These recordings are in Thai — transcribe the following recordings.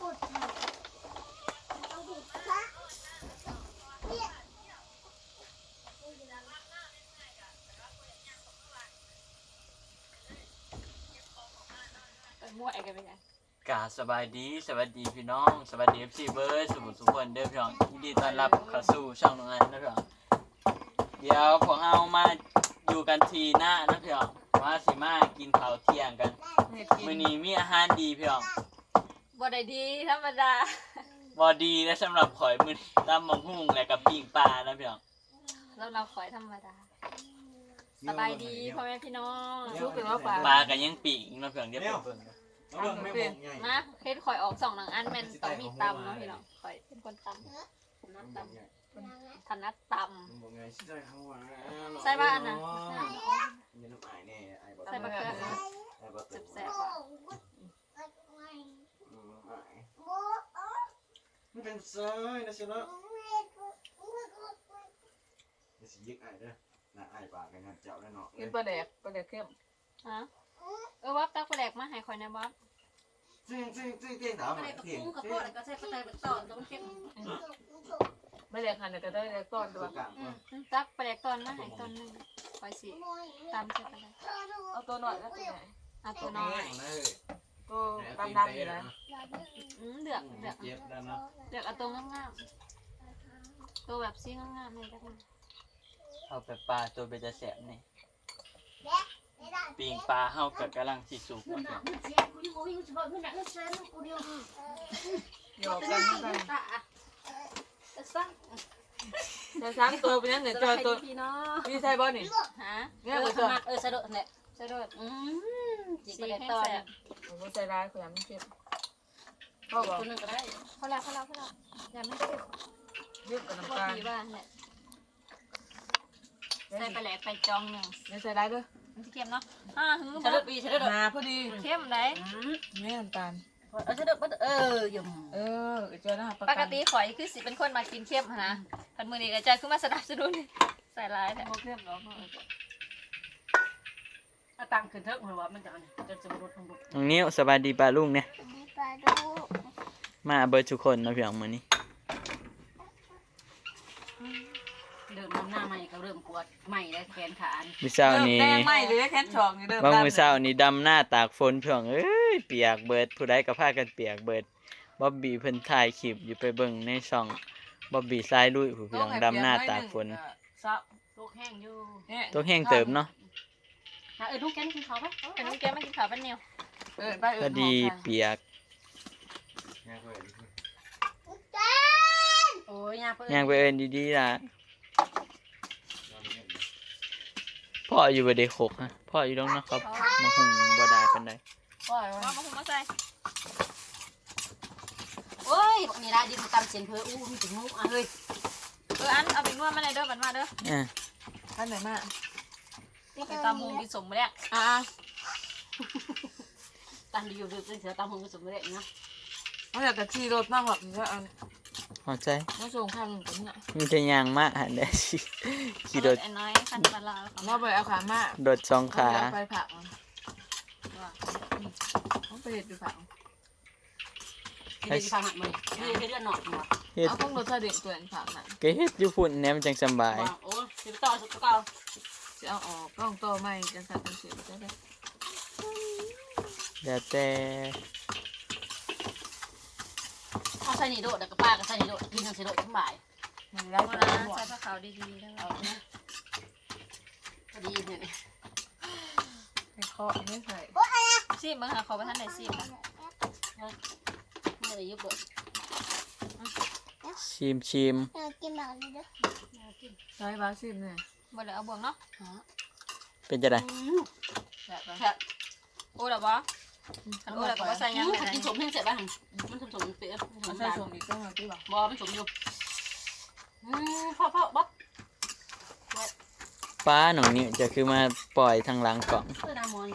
ไปมั่วไอ้กันไปไงกาสบายดีสวัสดีพี่น้องสวัสดีเอฟซีเบิร์ดสมุทรสุพรรณเด้อพี่น้องยินดีต้อนรับเข้าสู่ช่องน้องอันนะพี่น้องเดี๋ยวพวกเรามาอยู่กันทีหน้านะพี่น้องว่าสิมากินข้าวเที่ยงกันเห็ดกิมื้อนนี้มีอาหารดีพี่น้อง บ่ได้ดีธรรมดาบอดีและสำหรับข่อยมื้อนี้ตำบักหุ่งและกับปิ้งปลานะพี่น้องแล้วเราขอยธรรมดาสบายดีพ่อแม่พี่น้องรู้เป็นว่าปลาปลากันยังปิ้งนะพี่น้องเดี๋ยวไปเบิ่งกันเอาเบิ่งไม่บอกไงมาเฮ็ดขอยออกสองหนังอันแม่นต้องมีตำเนาะพี่น้องขอยเป็นคนตำถนัดตำถนัดตบอกไงใส่ข้าวหวานำใส่บ้านนะมีน้ำอายแน่ไอ้บอกใส่บะเขือไอ้บอกแซ่บๆว่ะ มันเป็นซอยนะเชียวนะนี่สิยิกไอ้เด้อน่าไอ้ปากกันงานเจ้าแน่นอนกินปลาแดกปลาแดกเข้มฮะเออวับตักปลาแดกมาให้ขอยนะบ๊อบจริงจริงจริงจริงถามหน่อยจริงกับโพดก็ใส่ปลาแดกตอนต้องเข้มปลาแดกหั่นแล้วก็ได้แดกต้อนด้วยกลางตักปลาแดกตอนมาให้ตอนนึงขอยสิตำใส่ปลาแดกเอาตัวหน่อยแล้วตัวไหนเอาตัวน้อย เลยตัวตำดำอยู่นะอืมเดือกเดือกเจ็บแล้วนะเดือกเอาตัวงามๆตัวแบบซีงามๆเลยจ้ะเอาไปปลาตัวเบจะแสบนี่ปิ้งปลาเฮาก็กำลังสิสุกนะพี่น้องหยอกกันเหมือนกันจะสั่งแต่สามตัวเป็นยังไงจะจอให้ตัวพี่เนาะพี่ใช่บ่นี่ฮะเนี่ยเอบ่อตัวมักเออสะดุดเนี่ยสะดดอืม จิกสีไปแห้งตอนแสบผมก็ใส่ร้ายขยำมันเข้มพ่อบอกคนหนึงก็ได้พอแล้วพอแล้วพอแล้วอย่าไม่เผ็ดยืดกับพน้ำอตาลดีบ้านเนี่ยใส่ไปแหลกไปจองหนึ่งเนี่ยใส่ร้ายด้วยมันจะเค็มเนาะอ่าหือสะดุดปีสะดุดหาพอดีเข้มไหนอืมนี่น้ำตาลเออสะดุดบ่เออยุ่มเออเจอหน้าประปกักติข่อยคือสิเป็นคนมากินเข้มหั้นนะพันมือนี้ก็จะขึ้นมาสนับสนุนใส่ร้ายแต่โอเข้มเนาะเอา ตังค์ขึ้นเถอะเพราะว่ามันจะอันนี้จะสะดุดทั้งหมดน้องนิ้วสบายดีปลาลุงเนี่ยมาเบิร์ทุกคนนะพี่น้องมื้อนี้เดินน้ำหน้าใหม่ก็เริ่มปวดใหม่แล้วแขนขาอันมื้อเช้าเริ่มนี้แดงไหมหรือแค่ชองนี่เริ่มบางดำมื้อเช้านี้ดำหน้าตากฝนพี่น้องเอ้ยเปียกเบิดผู้ใดก็พากันเปียกเบิดบ๊อบบี้เพิ่นถ่ายคลิปอยู่ไปเบิ่งในช่องบ๊อบบี้ทรายลุยผู้พี่น้องดำหน้าตากฝน ซะตกแห้งอยู่เนี่ยตัวแห้งเติมเนาะ นะเออทุกแกนกินข้าวปะเป็นลูกแก้วมากินข้าวปั้นเหนียวเออไปเอพออดีเปียกง่ายกว่าโอ้ยยาเพิ่นย่างไปเอิ้นดีๆล่ะพ่ออยู่บ่ได้ขกฮะพ่ออยู่ตรงนะครับมาหุงบ่ได้ปานใดว่าไงเอาวะมาหุงมาใส่โอ้ยบอกนี่ละดินตำเสียนเพื่ออู้มันถึงงูอะเฮ้ยเอออันเอาไปนวดมาเลยเด้อบันมาเด้ออะท่านไหนมา ไปตำหุงกินสมมาแล้วอ่าตันดีอยู่ดึกเสือตำหงก็สมไม่ได้นะเขาอยากจะขี่รถมากแบบนี้อันเข้าใจมาส่งข้างหนึ่งกันน่ะมีแต่ย่างมาหันได้สิขี่รถไอ้น้อยคันบาลาแล้วเราไปเอาขามารถสองขาไปผักเขาไปเห็ดไปผักที่ได้ฟังหักมันนี่เรื่องหนอกหัวเฮ็ดเอาพวกรถซาเด็กตัวนี้ผักน่ะก็เฮ็ดอยู่พุ่นแหนมนจังสำบายโอ้สิบต่อสิบเก้า จะเอาออกกล้องโตไม่จังสันจังเสียจะได้แล้วแต่เอาใส่นี่โดดแล้วก็ป้าก็ใส่นี่โดดกินทั้งสิโดดทั้งบ่ายมันแล้วเอาจะนะหมดใส่ผ้าขาวดีๆได้ไหมเอาเนี่ยพอดีเนี่ยให้เคาะไม่ใส่ซีบมึงค่ะขอประทานไหนซีบอะไม่ได้ยุบเลยชิมชิมใส่บาซิมเนี่ย บ่เลยเอาบ่วงเนาะเป็นจะไดแบบว่าแค่โอ้เดี๋ยวบ่คันโอ้แล้วก็บ่ใส่หยังมัเลยนนะกินสมเพียงเสร็จบ้างมันสมสมเปรี้ยวเอาใส่ส่งอีกก็มาที่บอกบอมันสมอยู่อืมพ่อพ่อบ๊อบป้าหนองนี่จะคือมาปล่อยทางหลังกล่องเพื่อดามอน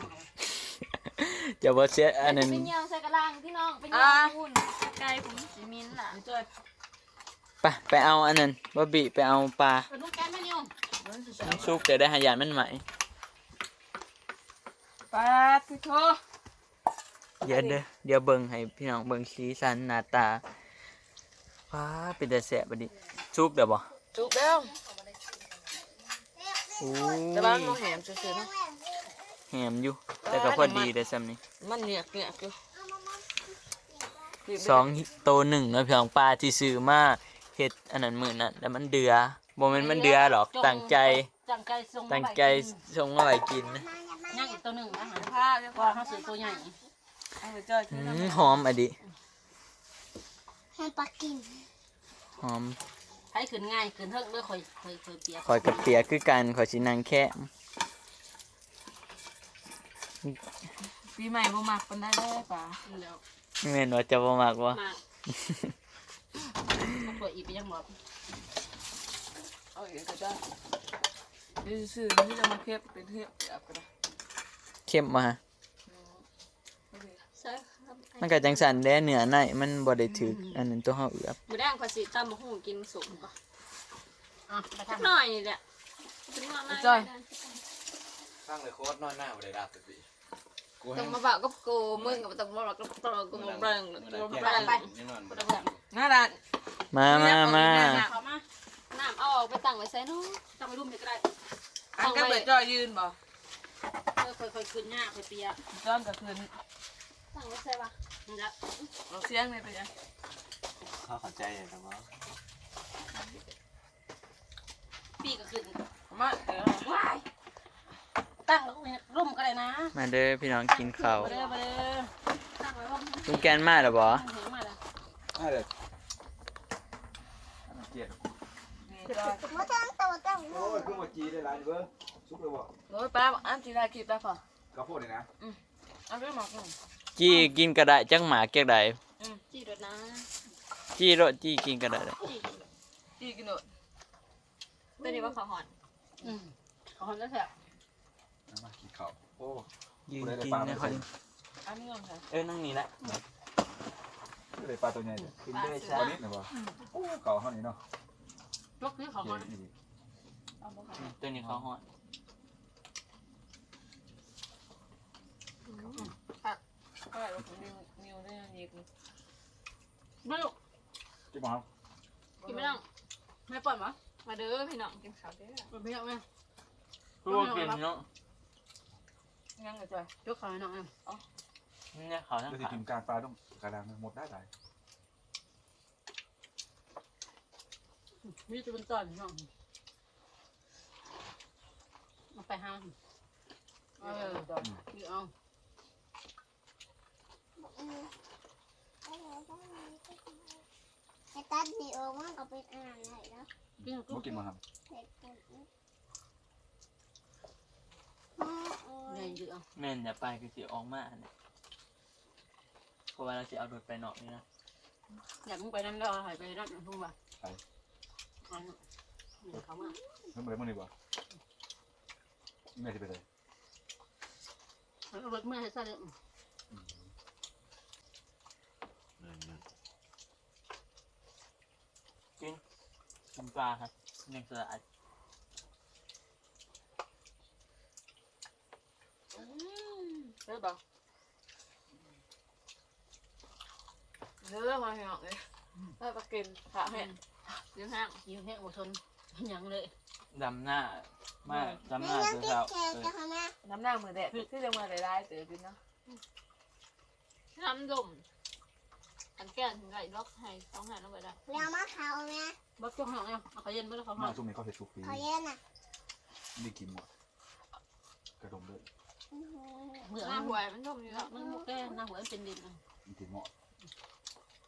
จะบ่เสียอันนั้นไปเหี่ยวใส่กระลังพี่น้องไปเหี่ยวหุ่นไก่ผมสิมินล่ะเจ้าไปไปเอาอันนั้นบ่บิไปเอาปลา กระดูกแกนไม่นิยมมันจะน้ำซุปจะได้หายานมันใหม่ปลาที่โทเดี๋ยวเด้อเดี๋ยวเบิ่งให้พี่น้องเบิ่งสีสันหน้าตาว้าเป็นแต่แสบบัดนี้สุกเด้อบ่จุกแล้วโอ้แต่บ้านมองแหมซื่อๆนะแหมอยู่ แต่ก็พอดีได้อซ้ำนี้มันเหนียกเหนียกอยู่สองโตหนึ่งแล้วเพียงปลาที่ซื้อมาเฮ็ดอันนั้นมื้อนั้นแล้วมันเดือ บ่แม่นมันเดือหรอกตั้งใจตั้งใจส่งมาตั้งไว้ใจส่งมาไว้กินนะย่างอีกตัวหนึ่งนะฮะผ้าจะว่าเขาซื้อตัวใหญ่เอาไปจ้อยอืคือมหอมอะดิให้ปลากินหอมให้ขึ้นง่ายขึ้นเทิงด้วยคอยคอยคอยเปียกข่อยกับเปียคือกันข่อยสินั่งแค่ปีใหม่บ่มักปานได้เลยป่าแล้วแม่นว่าจะบ่มักบ่มาถ้าตัวอีกไปยังบอก เอาอีกก็ได้นี่ซื่อๆนี่จะมาเก็บเป็นเทปแบบก็ได้เข้มมา โอเคใช่ครับมันก็จังสันแด้เนื้อในมันบ่ได้ถึกอันนั้นตัวเฮาเอือบหมูแดงขอสิตำบักหุ่งกินสุกก่อนอะไปสักทำหน่อยนี่แหละเป็นว่าไม่จ้อยข้างเลยโคตรนอนหน้าบ่ได้รับสิกูต้ให้องมาบอกกับกูมึงกับต้องมาบอกกับกูกูมาเบิ่งกูมาเบิ่งยังนอนบ่ไปได้ทำแบบน่ารักมามามา เขามาน้ำ เอาออกไปตั้งไว้ใส่นู้นต้องไปรุ่มเด็กก็ได้อันก็เปิดจ้อยยืนบ่เออคอยคอยขึ้นหน้าคอยเปียกจ้อนก็คืนตั้งไว้ใส่ปะนี่ละเอาเสียงเลยไปยังเขาเข้าใจแต่ว่าปีก็ขึ้นมาเออว้ายตั้งร่มก็ได้นะมาเด้อพี่น้องกินข้าวมาเด้อมาเด้อตั้งไว้ห้องลุงแกนมาแล้วบ่ตั้งเหงมาแล้วให้เลยเกลียดนี่จ้อย มาทำตัวตั้งโอ้ยคือว่าจีได้หลายเบ้อสุกเลยบ่โอ้ยป้าบอกอันที่ได้คลิปได้ป่ะข้าวโพดนี่นะเอาเรื่องหมอกหน่อยจี้กินก็ได้จังหมาจักได้จีดนะจี้โรจี้กินก็ได้จีจีกินหน่อยตัวนี้ว่าข้าวหอนอืมขอคนจะแถบเอามากินข้าวโอ้ยืนกินนะค่อยอันนี้ยังไงเออนั่งนี่แหละคือเลยปลาตัวใหญ่เลยกินได้ปซะลานิดหน่อยบ่โอ้เก่าเท่านี้เนาะ ยกนี้ขอคนเกลียดอีกเอาบ่ค่ะตัวนี้เขาฮอดก็ได้ว่าผมนิวนิวได้ยังยิงไม่ลูกจิ๊บบ่ครับกินไม่ต้องไม่ปล่อยมั้ยมาเด้อพี่น้องกินข้าวเด้อไม่เอาไหมคือว่ากินเนาะยังไงจ้อยยกเขาให้น้องเอ็มเนี่ยเขาทั้งก็จะขากินการปลาต้องกระดังหมดได้หลาย นี่จะเป็นต้นน้องเอาไปห้างเออคือเอาไอ้ตัดนี่ออมันก็เป็นอาหารไหนแล้วกินบ่กูกินมาครับเผ็ดปุ่นใหญ่ดือเอาแม่นอย่าไปคือสิออกมาเนี่ยเพราะว่าเราสิเอารถไปนอกนี่นะอยากมึงไปนั่นแล้วหายไปนั่นทุ่งว่ะ เขามาเพิ่มเลยมื้อนี้บ่แม่สิไปเลยรถเมื่อให้ซะเลยกินปลาครับยังสะอาดเลิกบ่เลิกมาเหรอเลยได้ปกินขาแห้ง เรื่องห้างยิงแห้งอดทนยังเลยดำหน้ามาดำหนี่น้ายังเช้าติดเช้าแขกจะทำไมน้ำหน้ามือแดดที่จะมาได้ได้เต๋อกินเนาะน้ำดมอันแก้ถึงไก่ล็อกให้ต้องหันลงไปได้เรียกมาเขาไหมบักจ้องห้องเนี่ยเอาขยันไปแล้วเขาห้มาองซุ่มนี้เขาเฮ็ดสุกฟรีเขาเย็นอะนี่กินหมดกระดมเลยเบื่อหน้ามันหวยมันดมอยู่แล้วมันมุกแก่หน้าหัวมันเป็นดินนี่กินหมด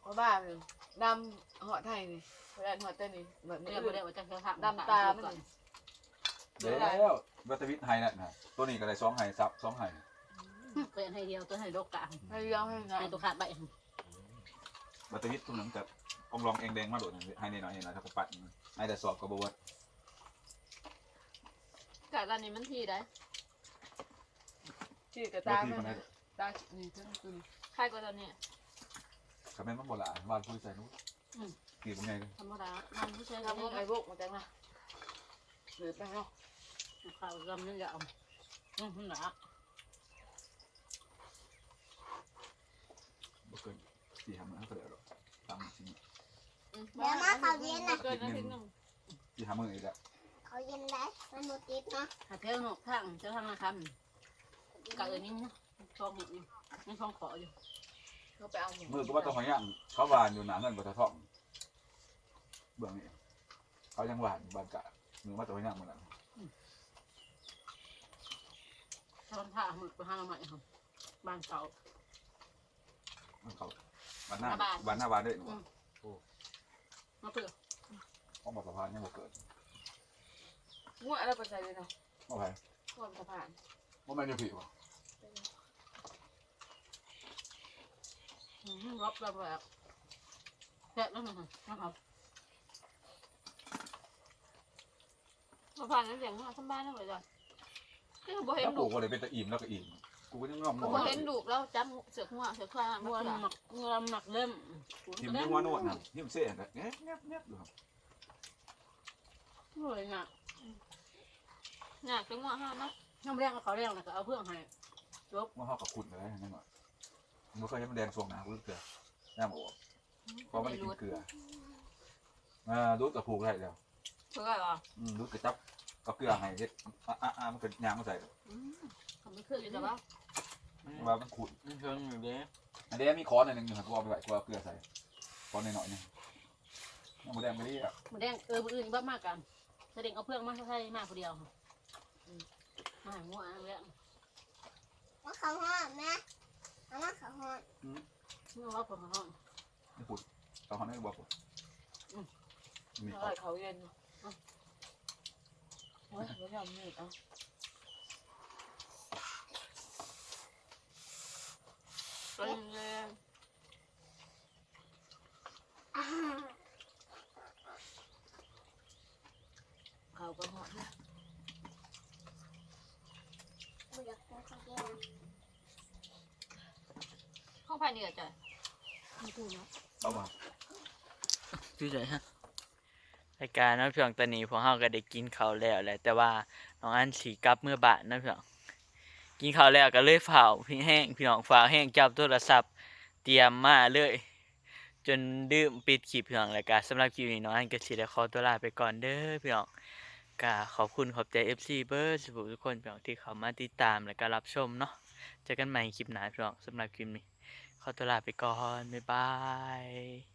ว่าบ้าเลย ดำหอไทยนี่แดดหอเต้นนี่แบบไม่นี้ได้ไม่ได้ว่าจะเสียทางดำตาไม่ก่อนนี่เดี๋ยววัตวิทย์ไฮน่ะนะตัวนี้ก็ได้2ไฮซับ2ไฮเปิดให้เดียวตัวให้โลกกลางให้ยองให้งานให้ตัวขาดใบวัตวิทย์ตัวนั้นกับองรองเองแดงมาโดดให้ในน้อยๆนะถ้าก็ปัดให้แต่สอบก็บ่ว่ากะตอนนี้มันทีได้ชื่อกระบ่ตาที่ไม่มันได้ตานี่ขึ้นขึ้นใครก็ตอนนี้ ก็แม่นมันบ่ละวาดผู้ใส่นู้นกี่บ่ไงเลยธรรมดามันผู้ชายทำพวกไอ้พวกมาจังนะหรือไปเนาะข่าวกำนึงจะเอาอืมหนาเกินสี่ห้ามื้อก็ได้หรอกตามจริงเดี๋ยวมาเขาเย็นนะเกินนาทีหนึ่งสี่ห้ามื้ออีกแล้วเขาเย็นได้มันหมดติดเนาะหาเที่ยวหนกทางเจ้าทางนะครับกะเอิญนี่นะช่องนี่นี่ช่องขออยู่ เขาไปเอาหมูมือก็ว่าต้องหอย่างเขาหวานอยู่หนาเงินบ่ทะท่องเบื้องนี้เขายังหวานบานกะมือว่าต้องหอย่างเหมือนกันช่องท่าหมึกไปห้างใหม่ครับบ้านเก่ามันเขาวันหน้าหน้าบ้านวันหน้าบ้านด้วยหนูมาเพื่อต้องบอกสะพานยังบ่เกิดงัวอะไรไปใส่เลยเนาะว่าไงก่อนสะพานว่ามันจะผิดวะ รับแบบแบบแซ่บแล้วนะครับมาผ่านนั้นเสียงมาทำบ้านนั่นเลยจ้ะก็บ่เห็นแล้วดุกูก็เลยเป็นตะอิ่มแล้วก็อิ่มกูก็ยังงอมงก็อบ่เห็นดุแล้วจำเสือกหัวเสือกข้างงัมัวนหมักงัวหมักเล่มทิมที่หัวโนดนะทิมเส้นแบบเงี้ยเงี้ยเงี้ยดูครับรวยน่ะหนักจังหวะห้านะน้ำแรงกับเขาแรงนะก็เอาเพื่อนให้ว่าเขากับคุณอะไรนั่นหน่อย มันเคยให้มันแดงทรงนะกูเกลือแน่หมดเพราะมันกินเกลืออ่าดูกับผูกได้แล้วเพื่ออะไรอืมดูกระจับกับเกลือให้เฮ็ดอะอะอะมันก็ยางมาใส่ทำไม่ขึ้นเลยแต่ว่าว่ามันขุดมันเชิงอยู่เด้อันนี้มีค้อนอันหนึ่งอยู่ครับกูเอาไปไว้กูเอาเกลือใส่ค้อนหน่อยๆนึงยังไม่แดงไม่ได้อะมันแดงเออมืออื่นบ้ามากกันแสดงเอาเพื่อนมาใช่มากคนเดียวมาหัวอันแรกว่าเขาหอดนะ เอามาเขาหอดเมื่อว่าผมมาห้องนี่ขุดเอาค้อนให้บอกผมมีอค้อร่อนยเขาเย็นเนาะโอ้ยไม่ยอมมีดเอาเป็นเลยอ่าเขาก็หอดไม่อยากกินข้าวเย็นห้อง ภายในจ้ะไม่ถูกเนาะเอามาพี่ใจฮะรายการน้ำเพียงตอนนี้พวกเราก็ได้กินข้าวแล้วแหละแต่ว่าน้องอันสีกลับเมื่อบ่ายน้ำเพียงกินข้าวแล้วก็เลยฝ่าพี่แห้งพี่น้องฝ่าแห้งจับโทรศัพท์เตรียมมาเลย จนดื่มปิดคลิปพี่น้องรายการสำหรับคลิปนี้น้องอันก็สิได้ขอตัวลาไปก่อนเด้อพี่น้องก็ขอบคุณขอบใจ FC เบอร์สุทุกคนพี่น้องที่เข้ามาติดตามและก็รับชมเนาะเจอกันใหม่คลิปหน้าพี่น้องสำหรับคลิปนี้ ขอตัวลาไปก่อน บ๊ายบาย